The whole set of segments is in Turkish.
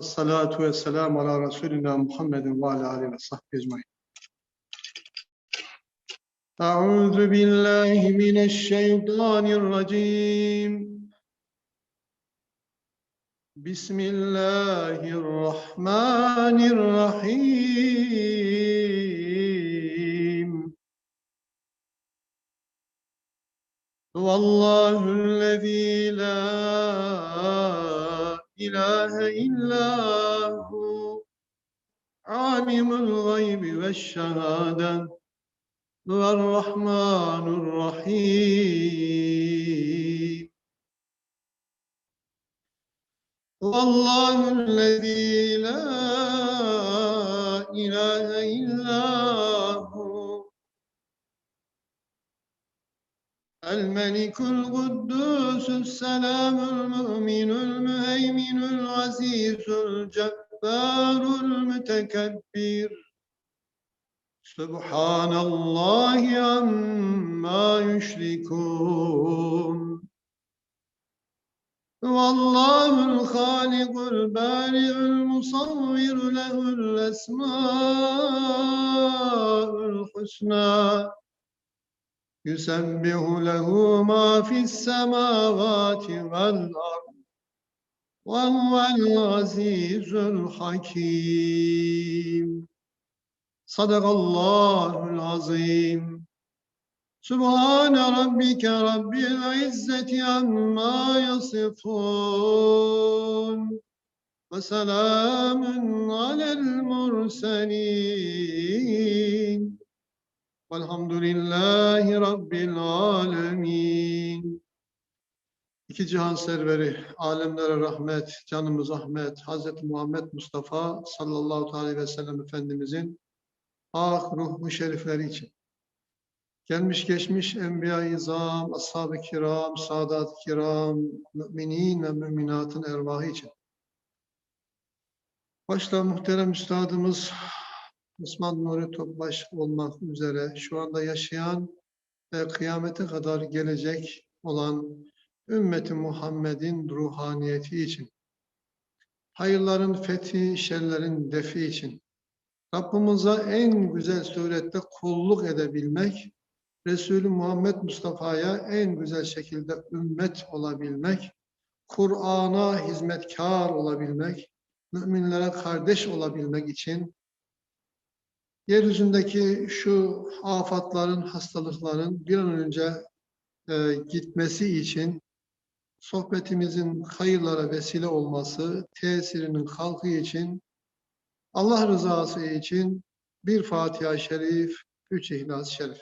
Salatu ve selamu ala Resulina Muhammedin ve ala alihi ve sahbihi ecmaîn. Euzu billahi mineşşeytanirracim. Bismillahirrahmanirrahim. Huvallahüllezî la ilahe illa hu alimul gaybi ve şehâde Rahmanurrahim. Vallahu allazî la ilahe illa الملك القدوس السلام المؤمن المهيمن العزيز الجبار المتكبر سبحان الله عما يشركون والله الخالق البارئ المصور له الأسماء الحسنى يسبح له ما في السماوات والأرض وهو العزيز الحكيم صدق الله العظيم سبحان ربك رب العزة عما يصفون وسلام على المرسلين Velhamdülillahi Rabbil alemin. İki cihan serveri, alemlere rahmet, canımız Ahmet, Hazreti Muhammed Mustafa sallallahu aleyhi ve sellem Efendimizin ah ruhu şerifleri için. Gelmiş geçmiş Enbiya-i İzam, Ashab-ı Kiram, Sadat-ı Kiram, Müminin ve Müminatın ervahı için. Başta muhterem Üstadımız Osman Nuri Topbaş olmak üzere şu anda yaşayan ve kıyamete kadar gelecek olan ümmeti Muhammed'in ruhaniyeti için, hayırların fethi, şerlerin defi için, Rabbimize en güzel surette kulluk edebilmek, Resulü Muhammed Mustafa'ya en güzel şekilde ümmet olabilmek, Kur'an'a hizmetkar olabilmek, müminlere kardeş olabilmek için yeryüzündeki şu afatların, hastalıkların bir an önce e, gitmesi için sohbetimizin hayırlara vesile olması, tesirinin kalkı için, Allah rızası için bir Fatiha-i Şerif, üç İhlas-ı Şerif.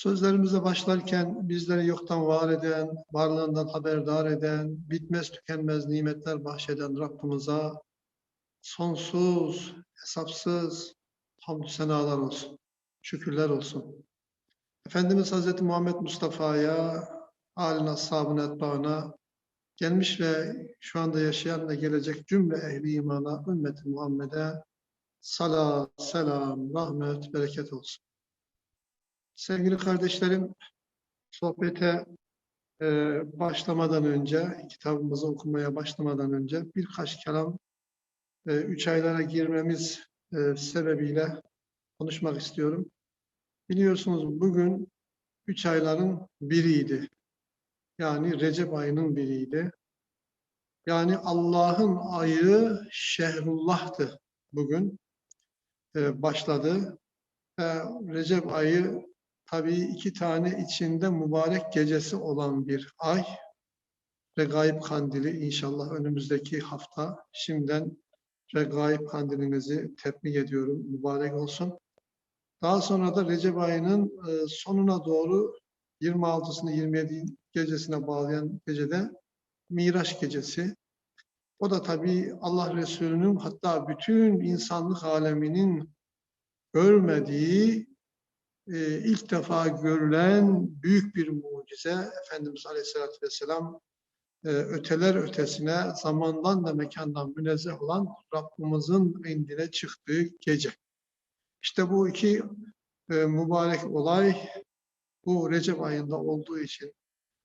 Sözlerimize başlarken bizleri yoktan var eden, varlığından haberdar eden, bitmez tükenmez nimetler bahşeden Rabbimize sonsuz, hesapsız hamdü senalar olsun, şükürler olsun. Efendimiz Hazreti Muhammed Mustafa'ya, âline, ashabına, etbaına, gelmiş ve şu anda yaşayan ve gelecek cümle ehli imana, ümmeti Muhammed'e salat, selam, rahmet, bereket olsun. Sevgili kardeşlerim, sohbete e, başlamadan önce, kitabımızı okumaya başlamadan önce birkaç kelam e, üç aylara girmemiz e, sebebiyle konuşmak istiyorum. Biliyorsunuz bugün üç ayların biriydi. Yani Recep ayının biriydi. Yani Allah'ın ayı Şehrullah'tı bugün. E, başladı. E, Recep ayı tabii iki tane içinde mübarek gecesi olan bir ay. Regaib Kandili inşallah önümüzdeki hafta. Şimdiden Regaib Kandilinizi tebrik ediyorum. Mübarek olsun. Daha sonra da Recep ayının sonuna doğru 26'sını 27 gecesine bağlayan gecede Miraç gecesi. O da tabii Allah Resulü'nün hatta bütün insanlık aleminin görmediği e, ilk defa görülen büyük bir mucize Efendimiz Aleyhisselatü Vesselam e, öteler ötesine zamandan ve mekandan münezzeh olan Rabbimizin indine çıktığı gece. İşte bu iki e, mübarek olay bu Recep ayında olduğu için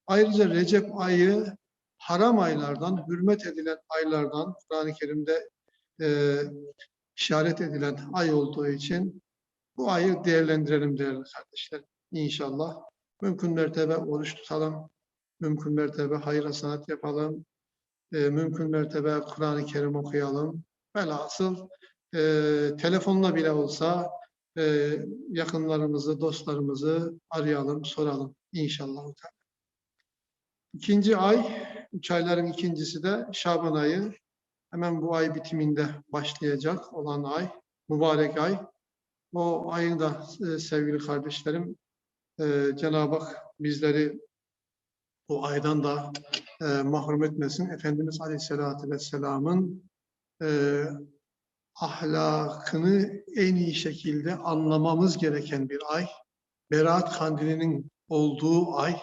ayrıca Recep ayı haram aylardan, hürmet edilen aylardan Kur'an-ı Kerim'de e, işaret edilen ay olduğu için bu ayı değerlendirelim değerli kardeşler. İnşallah. Mümkün mertebe oruç tutalım. Mümkün mertebe hayır sanat yapalım. E, mümkün mertebe Kur'an-ı Kerim okuyalım. Velhasıl e, telefonla bile olsa e, yakınlarımızı, dostlarımızı arayalım, soralım inşallah. İkinci ay, üç ayların ikincisi de Şaban ayı. Hemen bu ay bitiminde başlayacak olan ay, mübarek ay. O ayın da e, sevgili kardeşlerim, e, Cenab-ı Hak bizleri bu aydan da e, mahrum etmesin. Efendimiz Aleyhisselatü Vesselam'ın e, ahlakını en iyi şekilde anlamamız gereken bir ay. Berat kandilinin olduğu ay.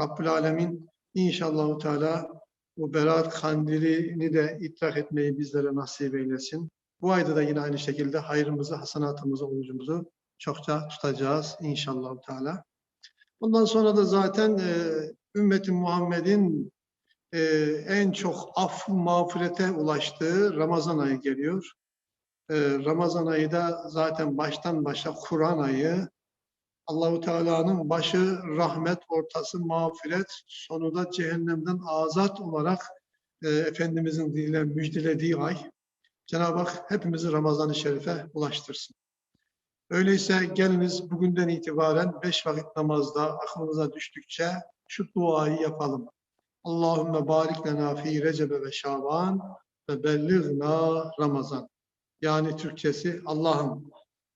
Rabbül Alemin inşallah Teala bu Berat kandilini de idrak etmeyi bizlere nasip eylesin. Bu ayda da yine aynı şekilde hayrımızı, hasanatımızı, orucumuzu çokça tutacağız inşallah Teala. Bundan sonra da zaten e, ümmeti Muhammed'in e, en çok af mağfirete ulaştığı Ramazan ayı geliyor. E, Ramazan ayı da zaten baştan başa Kur'an ayı. Allahu Teala'nın başı rahmet, ortası mağfiret, sonu da cehennemden azat olarak e, Efendimizin diliyle müjdelediği ay. Cenab-ı Hak hepimizi Ramazan-ı Şerif'e ulaştırsın. Öyleyse geliniz bugünden itibaren beş vakit namazda aklımıza düştükçe şu duayı yapalım. Allahümme barik lena fi recebe ve şaban ve bellighna ramazan. Yani Türkçesi Allah'ım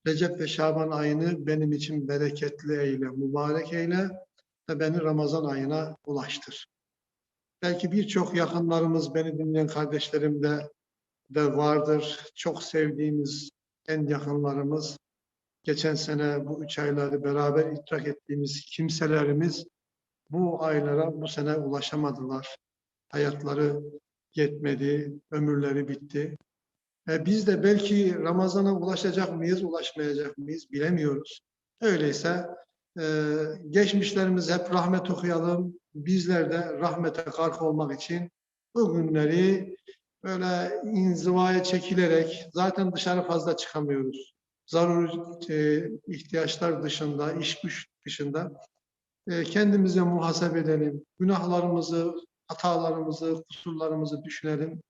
Recep ve Şaban ayını benim için bereketli eyle, mübarek eyle ve beni Ramazan ayına ulaştır. Belki birçok yakınlarımız, beni dinleyen kardeşlerim de, de vardır. Çok sevdiğimiz en yakınlarımız, geçen sene bu üç ayları beraber idrak ettiğimiz kimselerimiz bu aylara bu sene ulaşamadılar. Hayatları yetmedi, ömürleri bitti. E biz de belki Ramazan'a ulaşacak mıyız, ulaşmayacak mıyız bilemiyoruz. Öyleyse e, geçmişlerimiz hep rahmet okuyalım. Bizler de rahmete kark olmak için bu günleri böyle inzivaya çekilerek zaten dışarı fazla çıkamıyoruz. Zaruri e, ihtiyaçlar dışında, iş güç dışında e, kendimize muhasebe edelim. Günahlarımızı, hatalarımızı, kusurlarımızı düşünelim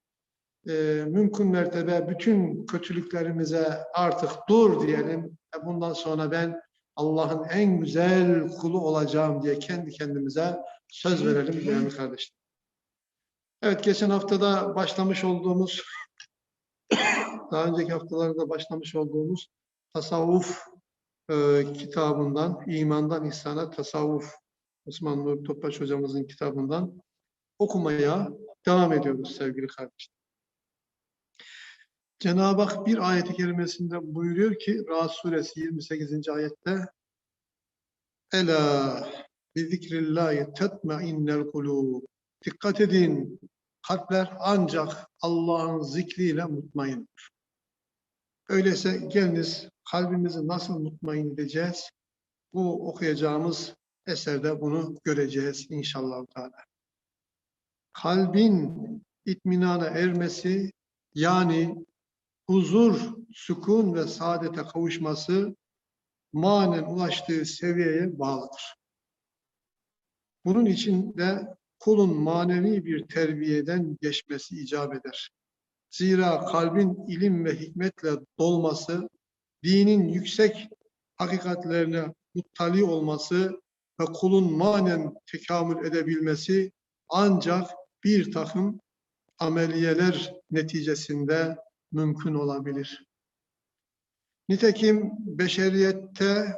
e, mümkün mertebe bütün kötülüklerimize artık dur diyelim. E, bundan sonra ben Allah'ın en güzel kulu olacağım diye kendi kendimize söz verelim değerli kardeşler. Evet geçen haftada başlamış olduğumuz daha önceki haftalarda başlamış olduğumuz tasavvuf e, kitabından, imandan ihsana tasavvuf Osman Nur Topbaş hocamızın kitabından okumaya devam ediyoruz sevgili kardeşler. Cenab-ı Hak bir ayeti kerimesinde buyuruyor ki Rahat suresi 28. ayette Ela bi zikrillahi tetmainnel kulub Dikkat edin kalpler ancak Allah'ın zikriyle mutmaindir. Öyleyse geliniz kalbimizi nasıl mutmain edeceğiz? Bu okuyacağımız eserde bunu göreceğiz inşallah. Teala. Kalbin itminana ermesi yani huzur, sükun ve saadete kavuşması manen ulaştığı seviyeye bağlıdır. Bunun için de kulun manevi bir terbiyeden geçmesi icap eder. Zira kalbin ilim ve hikmetle dolması, dinin yüksek hakikatlerine muttali olması ve kulun manen tekamül edebilmesi ancak bir takım ameliyeler neticesinde mümkün olabilir. Nitekim beşeriyette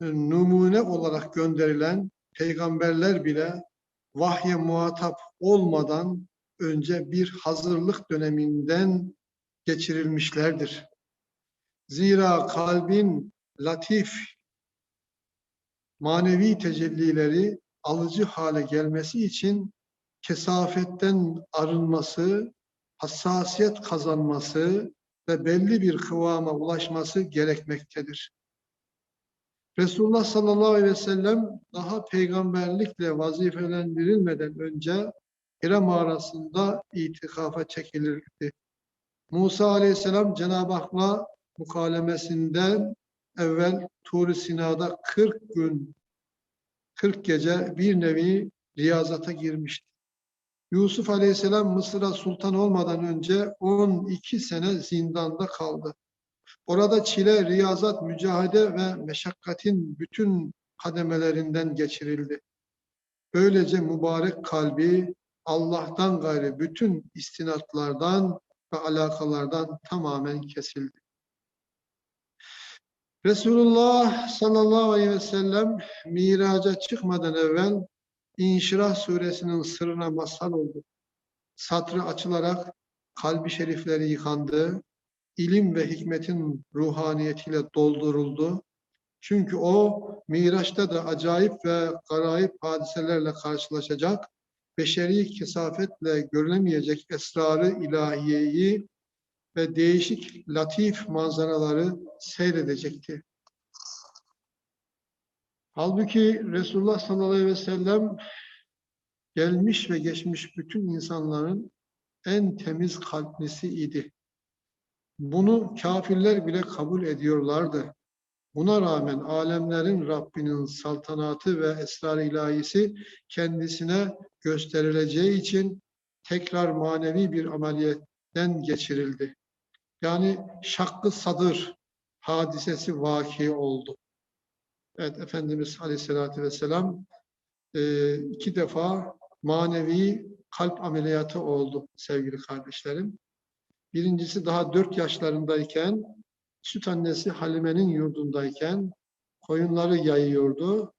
e, numune olarak gönderilen peygamberler bile vahye muhatap olmadan önce bir hazırlık döneminden geçirilmişlerdir. Zira kalbin latif, manevi tecellileri alıcı hale gelmesi için kesafetten arınması, hassasiyet kazanması ve belli bir kıvama ulaşması gerekmektedir. Resulullah sallallahu aleyhi ve sellem daha peygamberlikle vazifelendirilmeden önce Hira mağarasında itikafa çekilirdi. Musa aleyhisselam Cenab-ı Hak'la mukalemesinden evvel Tur-i Sina'da 40 gün, 40 gece bir nevi riyazata girmişti. Yusuf aleyhisselam Mısır'a sultan olmadan önce 12 sene zindanda kaldı. Orada çile, riyazat, mücahede ve meşakkatin bütün kademelerinden geçirildi. Böylece mübarek kalbi Allah'tan gayrı bütün istinatlardan ve alakalardan tamamen kesildi. Resulullah sallallahu aleyhi ve sellem miraca çıkmadan evvel İnşirah suresinin sırrına mazhar oldu. Satrı açılarak kalbi şerifleri yıkandı, ilim ve hikmetin ruhaniyetiyle dolduruldu. Çünkü o Miraç'ta da acayip ve garayip hadiselerle karşılaşacak, beşeri kesafetle görülemeyecek esrarı ilahiyeyi ve değişik latif manzaraları seyredecekti. Halbuki Resulullah sallallahu aleyhi ve sellem gelmiş ve geçmiş bütün insanların en temiz kalplisi idi. Bunu kafirler bile kabul ediyorlardı. Buna rağmen alemlerin Rabbinin saltanatı ve esrar ilahisi kendisine gösterileceği için tekrar manevi bir ameliyetten geçirildi. Yani şakkı sadır hadisesi vaki oldu. Evet Efendimiz Aleyhisselatü Vesselam e, iki defa manevi kalp ameliyatı oldu sevgili kardeşlerim. Birincisi daha dört yaşlarındayken süt annesi Halime'nin yurdundayken koyunları yayıyordu.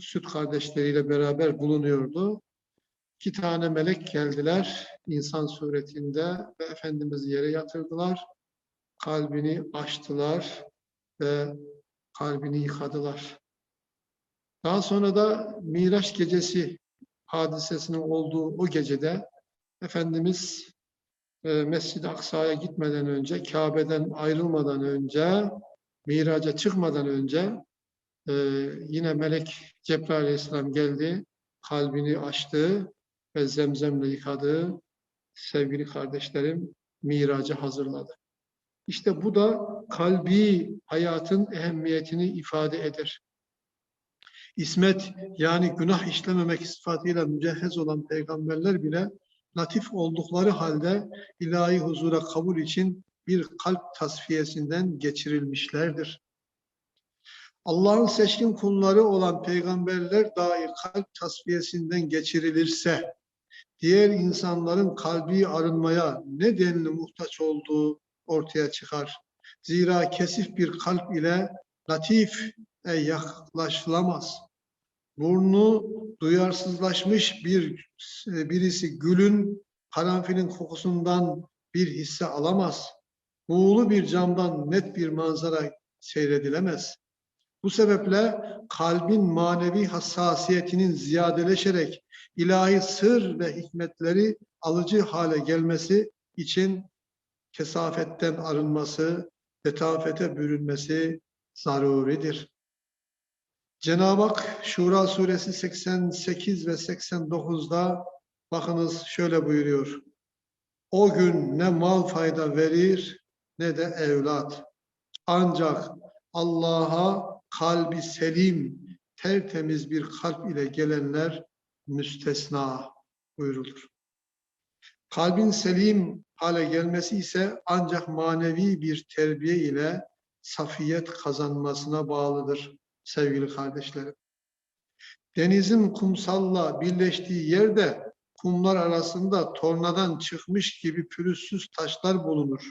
Süt kardeşleriyle beraber bulunuyordu. İki tane melek geldiler insan suretinde ve Efendimiz'i yere yatırdılar. Kalbini açtılar ve kalbini yıkadılar. Daha sonra da Miraç gecesi hadisesinin olduğu o gecede Efendimiz Mescid-i Aksa'ya gitmeden önce, Kabe'den ayrılmadan önce, Miraç'a çıkmadan önce e, yine Melek Cebrail Aleyhisselam geldi, kalbini açtı ve zemzemle yıkadı. Sevgili kardeşlerim, Miraç'ı hazırladı. İşte bu da kalbi hayatın ehemmiyetini ifade eder. İsmet yani günah işlememek sıfatıyla mücehhez olan peygamberler bile latif oldukları halde ilahi huzura kabul için bir kalp tasfiyesinden geçirilmişlerdir. Allah'ın seçkin kulları olan peygamberler dahi kalp tasfiyesinden geçirilirse diğer insanların kalbi arınmaya ne denli muhtaç olduğu ortaya çıkar. Zira kesif bir kalp ile latif e, yaklaşılamaz. Burnu duyarsızlaşmış bir e, birisi gülün, karanfilin kokusundan bir hisse alamaz. Buğulu bir camdan net bir manzara seyredilemez. Bu sebeple kalbin manevi hassasiyetinin ziyadeleşerek ilahi sır ve hikmetleri alıcı hale gelmesi için kesafetten arınması, letafete bürünmesi zaruridir. Cenab-ı Hak Şura suresi 88 ve 89'da bakınız şöyle buyuruyor. O gün ne mal fayda verir ne de evlat. Ancak Allah'a kalbi selim, tertemiz bir kalp ile gelenler müstesna buyurulur. Kalbin selim hale gelmesi ise ancak manevi bir terbiye ile safiyet kazanmasına bağlıdır sevgili kardeşlerim. Denizin kumsalla birleştiği yerde kumlar arasında tornadan çıkmış gibi pürüzsüz taşlar bulunur.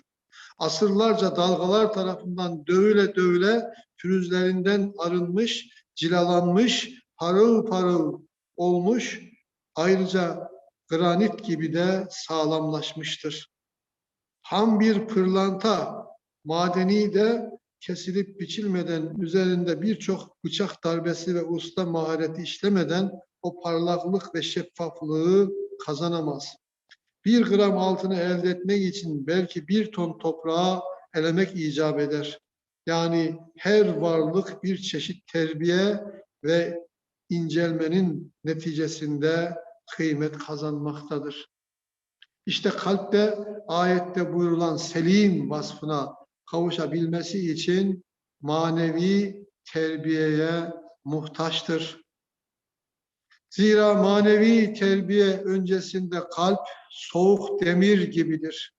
Asırlarca dalgalar tarafından dövüle dövüle pürüzlerinden arınmış, cilalanmış, parıl parıl olmuş, ayrıca granit gibi de sağlamlaşmıştır. Ham bir pırlanta, madeni de kesilip biçilmeden, üzerinde birçok bıçak darbesi ve usta mahareti işlemeden o parlaklık ve şeffaflığı kazanamaz. Bir gram altını elde etmek için belki bir ton toprağa elemek icap eder. Yani her varlık bir çeşit terbiye ve incelmenin neticesinde kıymet kazanmaktadır. İşte kalpte ayette buyurulan selim vasfına kavuşabilmesi için manevi terbiyeye muhtaçtır. Zira manevi terbiye öncesinde kalp soğuk demir gibidir.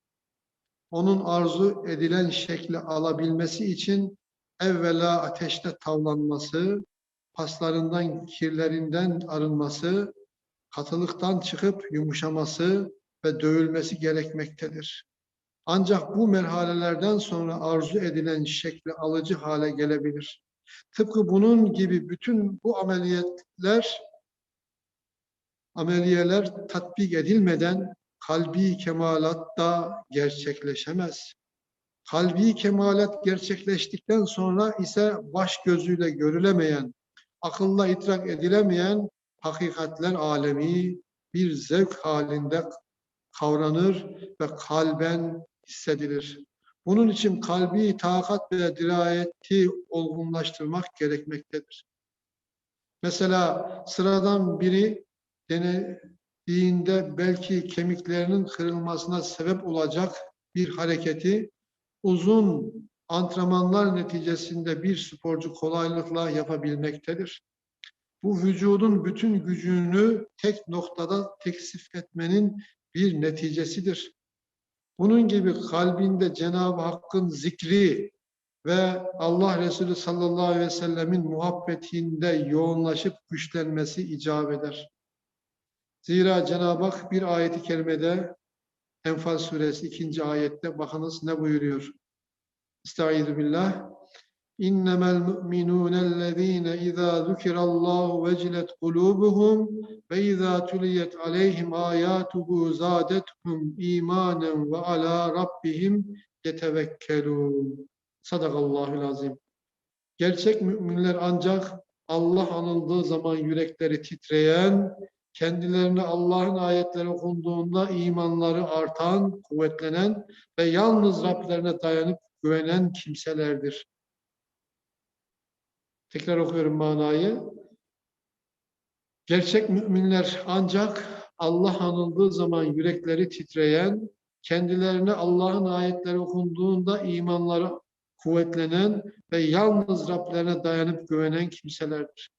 Onun arzu edilen şekli alabilmesi için evvela ateşte tavlanması, paslarından, kirlerinden arınması, katılıktan çıkıp yumuşaması ve dövülmesi gerekmektedir. Ancak bu merhalelerden sonra arzu edilen şekli alıcı hale gelebilir. Tıpkı bunun gibi bütün bu ameliyatlar ameliyeler tatbik edilmeden kalbi kemalat da gerçekleşemez. Kalbi kemalat gerçekleştikten sonra ise baş gözüyle görülemeyen, akılla idrak edilemeyen hakikatler alemi bir zevk halinde kavranır ve kalben hissedilir. Bunun için kalbi takat ve dirayeti olgunlaştırmak gerekmektedir. Mesela sıradan biri denediğinde belki kemiklerinin kırılmasına sebep olacak bir hareketi uzun antrenmanlar neticesinde bir sporcu kolaylıkla yapabilmektedir. Bu vücudun bütün gücünü tek noktada teksif etmenin bir neticesidir. Bunun gibi kalbinde Cenab-ı Hakk'ın zikri ve Allah Resulü sallallahu aleyhi ve sellemin muhabbetinde yoğunlaşıp güçlenmesi icap eder. Zira Cenab-ı Hak bir ayeti kerimede Enfal suresi ikinci ayette bakınız ne buyuruyor? Estaizu billah. İnnemel mu'minûnellezîne izâ zükirallâhu vecilet kulûbuhum ve izâ tuliyet aleyhim âyâtuhu zâdethum îmânen ve alâ rabbihim yetevekkelûn. Sadakallahul azim. Gerçek müminler ancak Allah anıldığı zaman yürekleri titreyen, kendilerine Allah'ın ayetleri okunduğunda imanları artan, kuvvetlenen ve yalnız Rablerine dayanıp güvenen kimselerdir. Tekrar okuyorum manayı. Gerçek müminler ancak Allah anıldığı zaman yürekleri titreyen, kendilerine Allah'ın ayetleri okunduğunda imanları kuvvetlenen ve yalnız Rablerine dayanıp güvenen kimselerdir.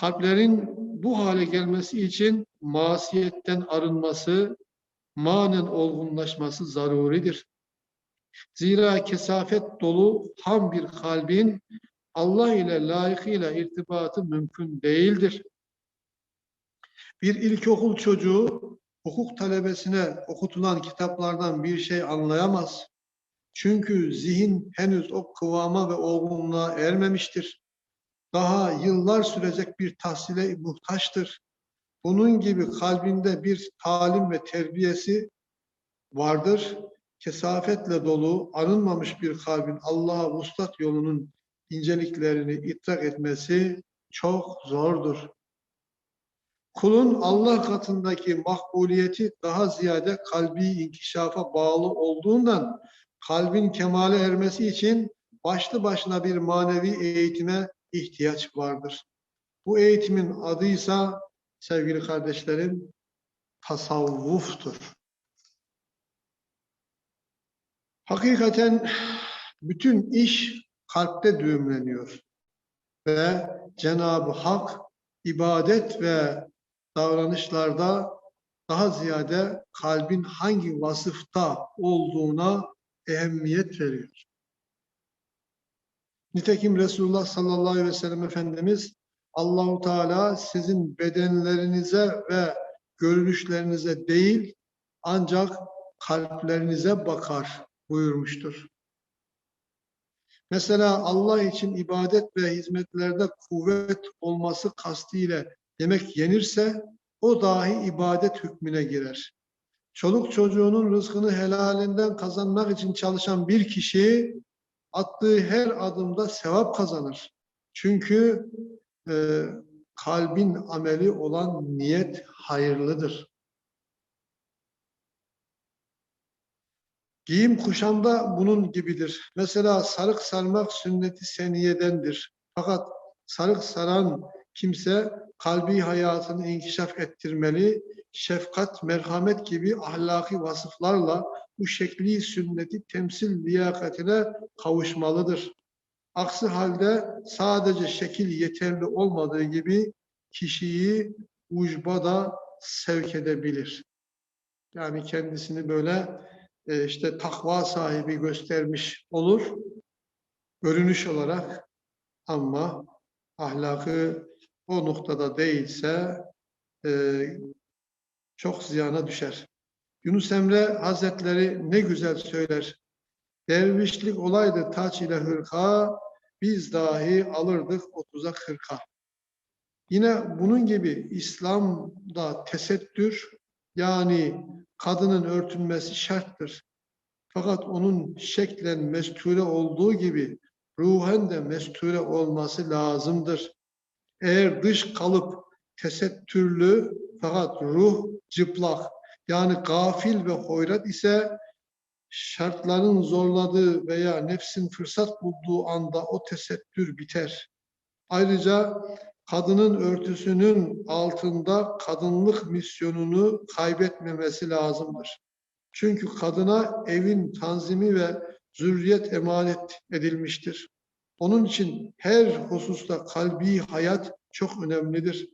Kalplerin bu hale gelmesi için masiyetten arınması, manen olgunlaşması zaruridir. Zira kesafet dolu tam bir kalbin Allah ile layıkıyla irtibatı mümkün değildir. Bir ilkokul çocuğu hukuk talebesine okutulan kitaplardan bir şey anlayamaz. Çünkü zihin henüz o kıvama ve olgunluğa ermemiştir. Daha yıllar sürecek bir tahsile muhtaçtır. Bunun gibi kalbinde bir talim ve terbiyesi vardır kesafetle dolu, arınmamış bir kalbin Allah'a vuslat yolunun inceliklerini idrak etmesi çok zordur. Kulun Allah katındaki makbuliyeti daha ziyade kalbi inkişafa bağlı olduğundan kalbin kemale ermesi için başlı başına bir manevi eğitime ihtiyaç vardır. Bu eğitimin adıysa sevgili kardeşlerim tasavvuftur. Hakikaten bütün iş kalpte düğümleniyor. Ve Cenab-ı Hak ibadet ve davranışlarda daha ziyade kalbin hangi vasıfta olduğuna ehemmiyet veriyor. Nitekim Resulullah sallallahu aleyhi ve sellem Efendimiz Allahu Teala sizin bedenlerinize ve görünüşlerinize değil ancak kalplerinize bakar buyurmuştur. Mesela Allah için ibadet ve hizmetlerde kuvvet olması kastıyla yemek yenirse o dahi ibadet hükmüne girer. Çoluk çocuğunun rızkını helalinden kazanmak için çalışan bir kişi attığı her adımda sevap kazanır. Çünkü e, kalbin ameli olan niyet hayırlıdır. Giyim kuşamda bunun gibidir. Mesela sarık sarmak sünneti seniyedendir. Fakat sarık saran kimse kalbi hayatını inkişaf ettirmeli, şefkat, merhamet gibi ahlaki vasıflarla bu şekli sünneti temsil liyakatine kavuşmalıdır. Aksi halde sadece şekil yeterli olmadığı gibi kişiyi ucba da sevk edebilir. Yani kendisini böyle e, işte takva sahibi göstermiş olur görünüş olarak ama ahlakı o noktada değilse e, çok ziyana düşer. Yunus Emre Hazretleri ne güzel söyler. Dervişlik olaydı taç ile hırka, biz dahi alırdık otuza kırka. Yine bunun gibi İslam'da tesettür yani kadının örtünmesi şarttır. Fakat onun şeklen mesture olduğu gibi ruhen de mesture olması lazımdır. Eğer dış kalıp tesettürlü fakat ruh cıplak yani gafil ve hoyrat ise şartların zorladığı veya nefsin fırsat bulduğu anda o tesettür biter. Ayrıca kadının örtüsünün altında kadınlık misyonunu kaybetmemesi lazımdır. Çünkü kadına evin tanzimi ve zürriyet emanet edilmiştir. Onun için her hususta kalbi hayat çok önemlidir.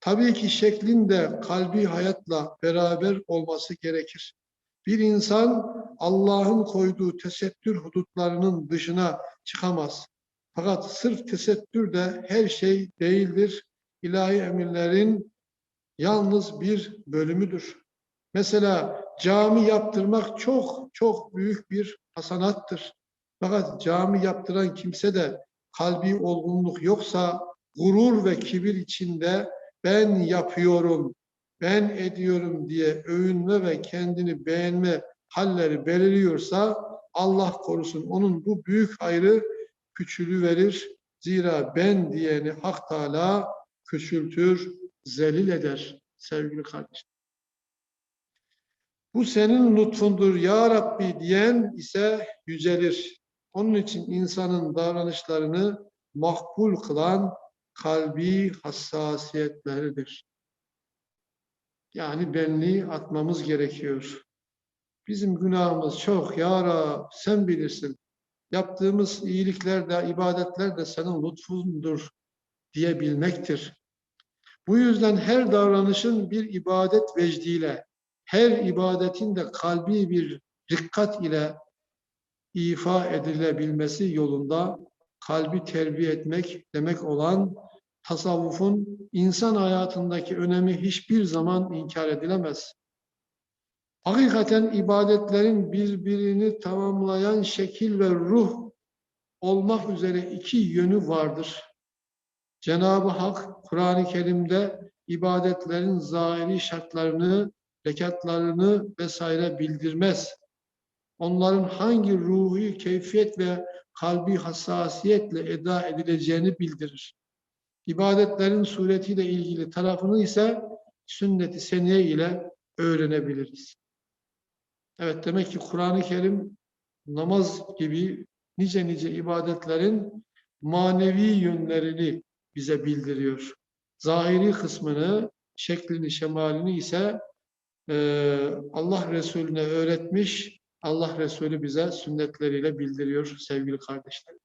Tabii ki şeklin de kalbi hayatla beraber olması gerekir. Bir insan Allah'ın koyduğu tesettür hudutlarının dışına çıkamaz. Fakat sırf tesettür de her şey değildir. İlahi emirlerin yalnız bir bölümüdür. Mesela cami yaptırmak çok çok büyük bir hasanattır. Fakat cami yaptıran kimse de kalbi olgunluk yoksa gurur ve kibir içinde ben yapıyorum, ben ediyorum diye övünme ve kendini beğenme halleri belirliyorsa Allah korusun onun bu büyük hayrı küçülü verir. Zira ben diyeni Hak Teala küçültür, zelil eder sevgili kardeşim. Bu senin lütfundur ya Rabbi diyen ise yücelir. Onun için insanın davranışlarını makbul kılan kalbi hassasiyetleridir. Yani benliği atmamız gerekiyor. Bizim günahımız çok. Ya Rab sen bilirsin. Yaptığımız iyilikler de, ibadetler de senin lütfundur diyebilmektir. Bu yüzden her davranışın bir ibadet vecdiyle, her ibadetin de kalbi bir dikkat ile ifa edilebilmesi yolunda kalbi terbiye etmek demek olan tasavvufun insan hayatındaki önemi hiçbir zaman inkar edilemez. Hakikaten ibadetlerin birbirini tamamlayan şekil ve ruh olmak üzere iki yönü vardır. Cenab-ı Hak Kur'an-ı Kerim'de ibadetlerin zahiri şartlarını, rekatlarını vesaire bildirmez. Onların hangi ruhi keyfiyet ve kalbi hassasiyetle eda edileceğini bildirir. İbadetlerin suretiyle ilgili tarafını ise sünnet-i seniye ile öğrenebiliriz. Evet demek ki Kur'an-ı Kerim namaz gibi nice nice ibadetlerin manevi yönlerini bize bildiriyor. Zahiri kısmını, şeklini, şemalini ise e, Allah Resulüne öğretmiş, Allah Resulü bize sünnetleriyle bildiriyor sevgili kardeşlerim.